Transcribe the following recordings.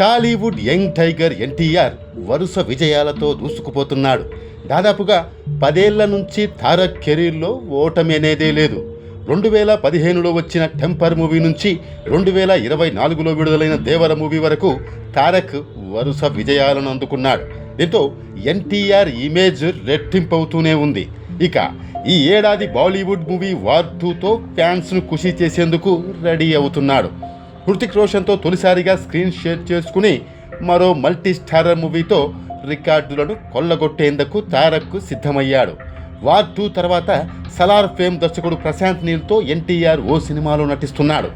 Tollywood young tiger NTR వరుస విజయాలతో దూసుకుపోతున్నాడు. దాదాపుగా పదేళ్ళ నుంచి తారక్ కెరీర్లో ఓటమి అనేదే లేదు. రెండు వేల పదిహేనులో వచ్చిన టెంపర్ మూవీ నుంచి రెండు వేల ఇరవై నాలుగులో విడుదలైన దేవర మూవీ వరకు తారక్ వరుస విజయాలను అందుకున్నాడు. దీంతో ఎన్టీఆర్ ఇమేజ్ రెట్టింపవుతూనే ఉంది. ఇక ఈ ఏడాది బాలీవుడ్ మూవీ వార్ టూతో ఫ్యాన్స్ను ఖుషి చేసేందుకు రెడీ అవుతున్నాడు. హృతిక్ రోషన్తో తొలిసారిగా స్క్రీన్ షేర్ చేసుకుని మరో మల్టీ స్టారర్ మూవీతో రికార్డులను కొల్లగొట్టేందుకు తారక్ సిద్ధమయ్యాడు. వార్ టూ తర్వాత సలార్ ఫేమ్ దర్శకుడు ప్రశాంత్ నీల్తో ఎన్టీఆర్ ఓ సినిమాలో నటిస్తున్నాడు.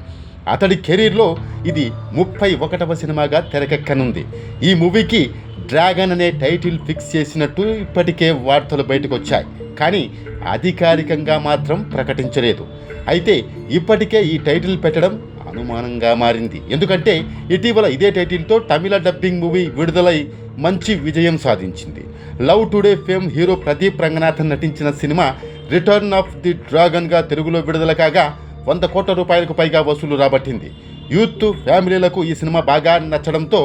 అతడి కెరీర్లో ఇది ముప్పై ఒకటవ సినిమాగా తెరకెక్కనుంది. ఈ మూవీకి డ్రాగన్ అనే టైటిల్ ఫిక్స్ చేసినట్టు ఇప్పటికే వార్తలు బయటకు వచ్చాయి కానీ అధికారికంగా మాత్రం ప్రకటించలేదు. అయితే ఇప్పటికే ఈ టైటిల్ పెట్టడం అనుమానంగా మారింది. ఎందుకంటే ఇటీవల ఇదే టైటిల్తో తమిళ డబ్బింగ్ మూవీ విడుదలై మంచి విజయం సాధించింది. Love today fame hero Pradeep Ranganathan నటించిన సినిమా రిటర్న్ ఆఫ్ ది డ్రాగన్గా తెలుగులో విడుదల కాగా వంద కోట్ల రూపాయలకు పైగా వసూలు రాబట్టింది. యూత్ ఫ్యామిలీలకు ఈ సినిమా బాగా నచ్చడంతో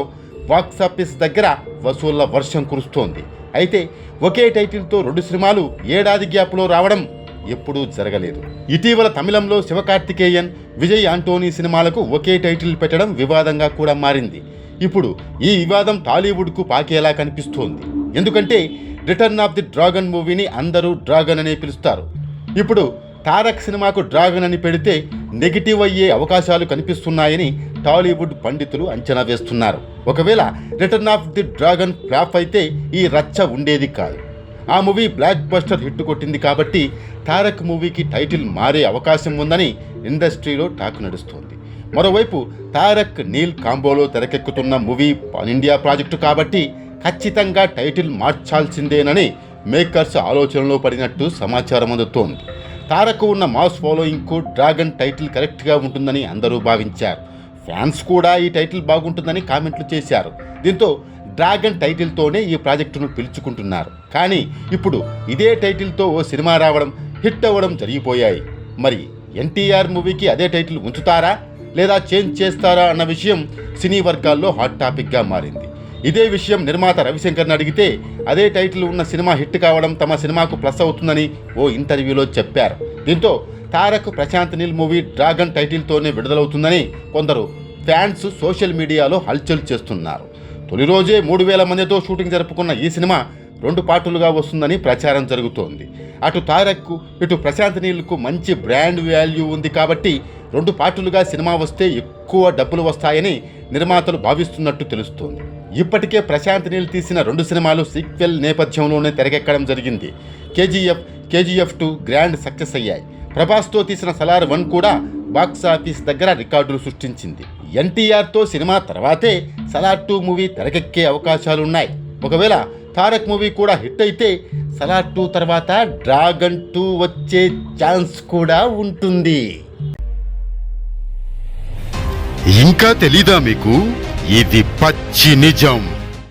బాక్సాఫీస్ దగ్గర వసూళ్ళ వర్షం కురుస్తోంది. అయితే ఒకే టైటిల్తో రెండు సినిమాలు ఏడాది గ్యాప్లో రావడం ఎప్పుడూ జరగలేదు. ఇటీవల తమిళంలో శివకార్తికేయన్ విజయ్ ఆంటోనీ సినిమాలకు ఒకే టైటిల్ పెట్టడం వివాదంగా కూడా మారింది. ఇప్పుడు ఈ వివాదం టాలీవుడ్కు పాకేలా కనిపిస్తోంది. ఎందుకంటే రిటర్న్ ఆఫ్ ది డ్రాగన్ మూవీని అందరూ డ్రాగన్ అనే పిలుస్తారు. ఇప్పుడు తారక్ సినిమాకు డ్రాగన్ అని పెడితే నెగిటివ్ అయ్యే అవకాశాలు కనిపిస్తున్నాయని టాలీవుడ్ పండితులు అంచనా వేస్తున్నారు. ఒకవేళ return of the dragon flop అయితే ఈ రచ్చ ఉండేది కాదు. ఆ మూవీ బ్లాక్ బస్టర్ హిట్ కొట్టింది కాబట్టి తారక్ మూవీకి టైటిల్ మారే అవకాశం ఉందని ఇండస్ట్రీలో టాక్ నడుస్తోంది. మరోవైపు తారక్ నీల్ కాంబోలో తెరకెక్కుతున్న మూవీ పాన్ ఇండియా ప్రాజెక్టు కాబట్టి ఖచ్చితంగా టైటిల్ మార్చాల్సిందేనని మేకర్స్ ఆలోచనలో పడినట్టు సమాచారం అందుతోంది. తారక్ ఉన్న మాస్ ఫాలోయింగ్కు డ్రాగన్ టైటిల్ కరెక్ట్గా ఉంటుందని అందరూ భావించారు. ఫ్యాన్స్ కూడా ఈ టైటిల్ బాగుంటుందని కామెంట్లు చేశారు. దీంతో డ్రాగన్ టైటిల్తోనే ఈ ప్రాజెక్టును పిలుచుకుంటున్నారు. కానీ ఇప్పుడు ఇదే టైటిల్తో ఓ సినిమా రావడం హిట్ అవ్వడం జరిగిపోయాయి. మరి ఎన్టీఆర్ మూవీకి అదే టైటిల్ ఉంచుతారా? లేదా చేంజ్ చేస్తారా అన్న విషయం సినీ వర్గాల్లో హాట్ టాపిక్గా మారింది. ఇదే విషయం నిర్మాత రవిశంకర్ని అడిగితే అదే టైటిల్ ఉన్న సినిమా హిట్ కావడం తమ సినిమాకు ప్లస్ అవుతుందని ఓ ఇంటర్వ్యూలో చెప్పారు. దీంతో తారక్ ప్రశాంత్ నీల్ మూవీ డ్రాగన్ టైటిల్తోనే విడుదలవుతుందని కొందరు ఫ్యాన్స్ సోషల్ మీడియాలో హల్చల్ చేస్తున్నారు. తొలి రోజే మూడు వేల మందితో షూటింగ్ జరుపుకున్న ఈ సినిమా రెండు పార్టులుగా వస్తుందని ప్రచారం జరుగుతోంది. అటు తారక్కు ఇటు ప్రశాంత్ నీళ్ళకు మంచి బ్రాండ్ వాల్యూ ఉంది కాబట్టి రెండు పార్టులుగా సినిమా వస్తే ఎక్కువ డబ్బులు వస్తాయని నిర్మాతలు భావిస్తున్నట్టు తెలుస్తోంది. ఇప్పటికే ప్రశాంత్ నీల్ తీసిన రెండు సినిమాలు సీక్వెల్ నేపథ్యంలోనే తెరకెక్కడం జరిగింది. KGF KGF two grand success అయ్యాయి. ప్రభాస్తో తీసిన సలార్ వన్ కూడా బాక్సాఫీస్ దగ్గర రికార్డులు సృష్టించింది. ఎన్టీఆర్తో సినిమా తర్వాతే సలార్ టూ మూవీ తెరకెక్కే అవకాశాలున్నాయి. ఒకవేళ తారక్ మూవీ కూడా హిట్ అయితే సలార్ టూ తర్వాత డ్రాగన్ టూ వచ్చే ఛాన్స్ కూడా ఉంటుంది. ఇంకా తెలీదా మీకు? ఇది పచ్చి నిజం.